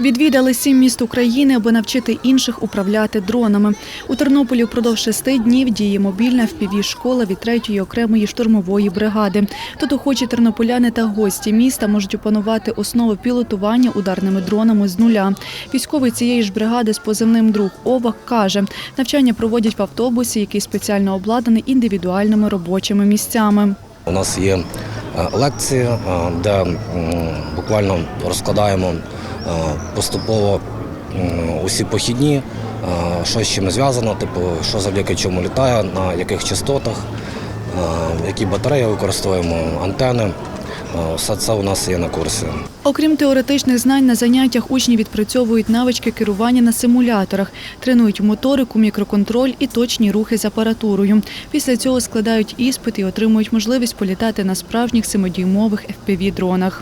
Відвідали сім міст України, аби навчити інших управляти дронами. У Тернополі впродовж шести днів діє мобільна впіві-школа від третьої окремої штурмової бригади. Тут охочі тернополяни та гості міста можуть опанувати основи пілотування ударними дронами з нуля. Військовий цієї ж бригади з позивним друг Овак каже, навчання проводять в автобусі, який спеціально обладнаний індивідуальними робочими місцями. У нас є е, лекції, е, де буквально розкладаємо поступово усі похідні, е, що з чим зв'язано, типу, що завдяки чому літає, на яких частотах, е, які батареї використовуємо, антени. Е, Все це у нас є на курсі. Окрім теоретичних знань, на заняттях учні відпрацьовують навички керування на симуляторах, тренують моторику, мікроконтроль і точні рухи з апаратурою. Після цього складають іспит і отримують можливість політати на справжніх семидюймових FPV-дронах.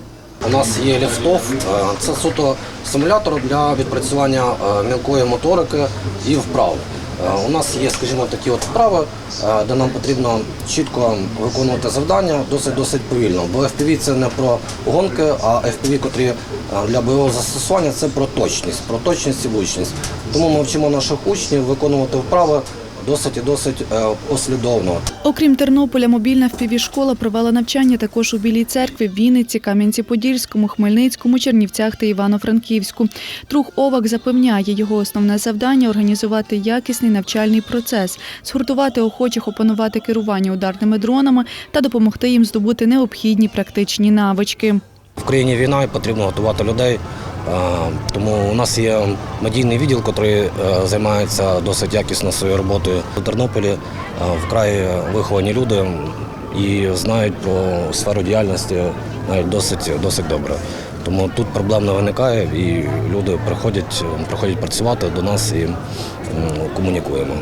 У нас є ліфтов, е, це суто симулятор для відпрацювання е, мілкої моторики і вправ. Е, У нас є, скажімо, такі от вправи, де нам потрібно чітко виконувати завдання досить досить повільно. Бо FPV – це не про гонки, а FPV, котрі для бойового застосування це про точність, про точність і влучність. Тому ми вчимо наших учнів виконувати вправи досить і досить е, послідовно. Окрім Тернополя, мобільна впіві-школа провела навчання також у Білій церкві, Вінниці, Кам'янці-Подільському, Хмельницькому, Чернівцях та Івано-Франківську. Друг Овак запевняє, його основне завдання організувати якісний навчальний процес, згуртувати охочих опанувати керування ударними дронами та допомогти їм здобути необхідні практичні навички. В країні війна і потрібно готувати людей. Тому у нас є медійний відділ, який е, займається досить якісно своєю роботою у Тернополі. е, Вкрай виховані люди і знають про сферу діяльності навіть досить, досить добре. Тому тут проблем не виникає, і люди приходять, приходять працювати до нас і комунікуємо.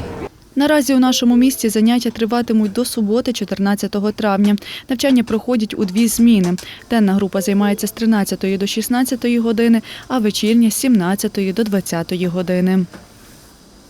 Наразі у нашому місті заняття триватимуть до суботи, 14 травня. Навчання проходять у дві зміни. Денна група займається з 13 до 16 години, а вечірня з 17 до 20 години.